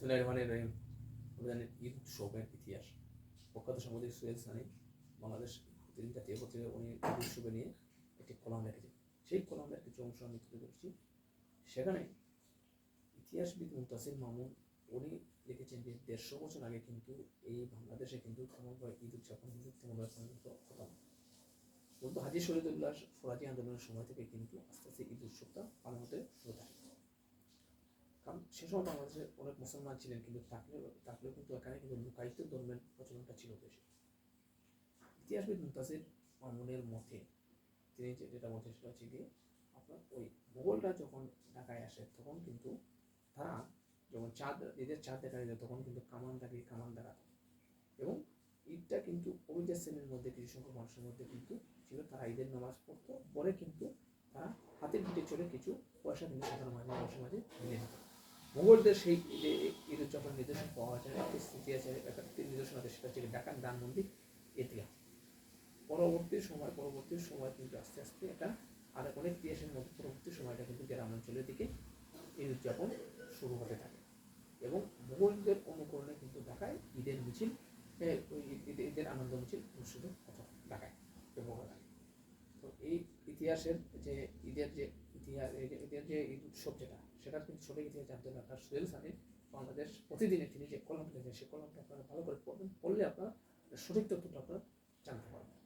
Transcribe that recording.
বিসমুল্লাহ রহমান রহিম জানেন ঈদ উৎসবের ইতিহাস। বাংলাদেশ পত্রিকায় উনি নিয়ে একটি কলাম সেই কলামের কিছু অংশ আমি সেখানে ইতিহাসবিদ উনি যে দেড়শো বছর আগে কিন্তু এই বাংলাদেশে কিন্তু তেমনভাবে ঈদ উদযাপন কিন্তু তেমনভাবে কিন্তু হাজি শরীদুল্লাহ ফরাজি আন্দোলনের সময় থেকে কিন্তু আস্তে আস্তে ঈদ উৎসবটা পালন হতে শুরু সে সময় বাংলাদেশে অনেক মুসলমান ছিলেন কিন্তু থাকলেও থাকলেও কিন্তু এখানে কিন্তু লুকায়িত ধর্মের প্রচলনটা ছিল বেশি। ইতিহাসবিদ মুতাসির মামুনের মতে, তিনি যেটা বলছেন সেটা হচ্ছে গিয়ে, আপনার ওই মোগলরা যখন ঢাকায় আসে, তখন কিন্তু তারা যখন চাঁদ ঈদের চাঁদ দেখা যায়, তখন কিন্তু কামান দাঁড়িয়ে কামান দাঁড়াতো এবং ঈদটা কিন্তু অভিজাত শ্রেণির মধ্যে, কিছু সংখ্যক মানুষের মধ্যে কিন্তু ছিল। তারা ঈদের নামাজ পড়তো। পরে কিন্তু তারা হাতের পিঠে চলে কিছু পয়সা কিন্তু সাধারণ মানুষের মাঝে মিলে দিত মোগলদের সেই যে ঈদ উদযাপন নিদর্শন পাওয়া যায় স্মৃতি আছে নিদর্শন আছে, সেটা হচ্ছে ঢাকার ধানমন্দির এতিয়া পরবর্তী সময় পরবর্তী সময় কিন্তু আস্তে আস্তে এটা আর অনেক ইতিহাসের মধ্যে পরবর্তী সময়টা কিন্তু গ্রাম অঞ্চলের দিকে ঈদ উদযাপন শুরু হতে থাকে। এবং মোগলদের অনুকরণে কিন্তু ঢাকায় ঈদের মিছিল ওই ঈদ- ঈদের আনন্দ মিছিল অনুষ্ঠিত হতো ঢাকায় ব্যবহার তো এই ইতিহাসের যে, ঈদের যে ইতিহাস ইতিহাস যে ঈদ উৎসব যেটা সেটার কিন্তু সঠিক ইতিহাস জানতে না আপনার সুহেল সানির বাংলাদেশ প্রতিদিনে তিনি যে কলমটা লিখেছেন সেই কলমটা আপনারা ভালো করে পড়বেন, পড়লে আপনারা সঠিক তথ্যটা আপনারা জানতে পারবেন।